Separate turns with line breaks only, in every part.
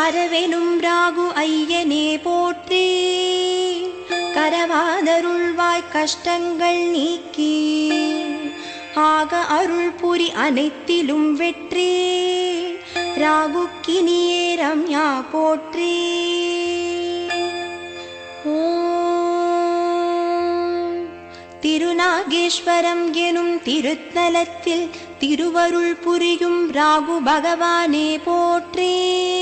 அரவெனும் ராகு ஐயனே போற்றி. கரவாதருள்வாய் கஷ்டங்கள் நீக்கி. ஆக அருள் புரி அனைத்திலும் வெற்றி. ராகுக்கினியே ரம்யா போற்றி. திருநாகேஸ்வரம் எனும் திருத்தலத்தில் திருவருள் புரியும் ராகு பகவானே போற்றே.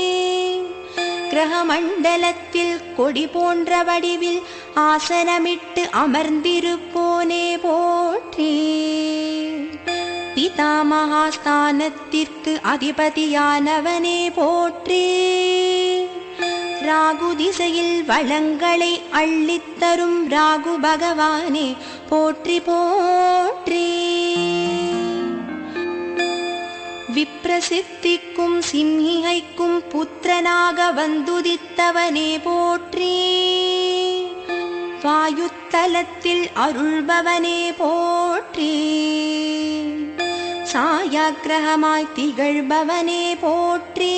கிரகமண்டலத்தில் கொடி போன்ற வடிவில் ஆசனமிட்டு அமர்ந்திருப்போனே போற்றி. பிதாமகாஸ்தானத்திற்கு அதிபதியானவனே போற்றி. ராகு திசையில் வளங்களை அள்ளித்தரும் ராகு பகவானே போற்றி போற்றி. விப்ரசித்திக்கும் சிம்ஹிகைக்கும் புத்திரனாக வந்துதித்தவனே போற்றி. வாயுத்தலத்தில் அருள்பவனே போற்றி. சாயாகிரகமாய் திகழ்பவனே போற்றி.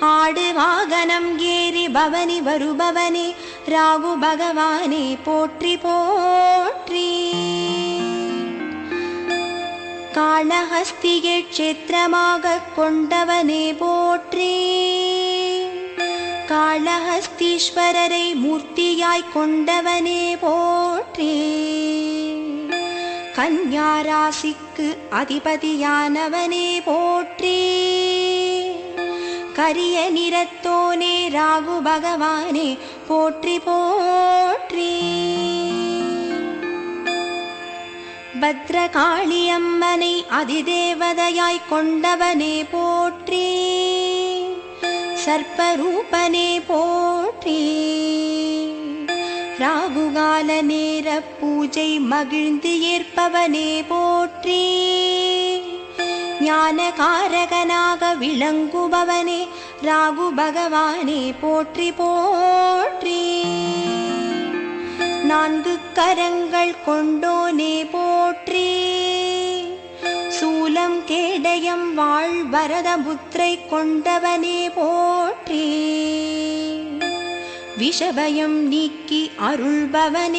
ஆடு வாகனம் ஏறி பவனி வருபவனே ராகு பகவானே போற்றி போற்றி. காளஹஸ்தியை க்ஷேத்திரமாக கொண்டவனே போற்றே. காளஹஸ்தீஸ்வரரை மூர்த்தியாய் கொண்டவனே போற்றி. கன்யாராசிக்கு அதிபதியானவனே போற்றே. கரிய நிறத்தோனே ராகு பகவானே போற்றி போற்றே. பத்ரகாளியம்மனை அதிதேவதையாய் கொண்டவனே போற்றி. சர்ப்பரூபனே போற்றி. ராகுகால நேர பூஜை மகிழ்ந்து ஏற்பவனே போற்றி. ஞானகாரகனாக விளங்குபவனே ராகு பகவானே போற்றி போற்றி. நான்கு கரங்கள் கொண்டோனே போற்றி. சூலம் கேடயம் வாழ் வரதபுத்திரை கொண்டவனே போற்றி. விஷபயம் நீக்கி அருள்பவனே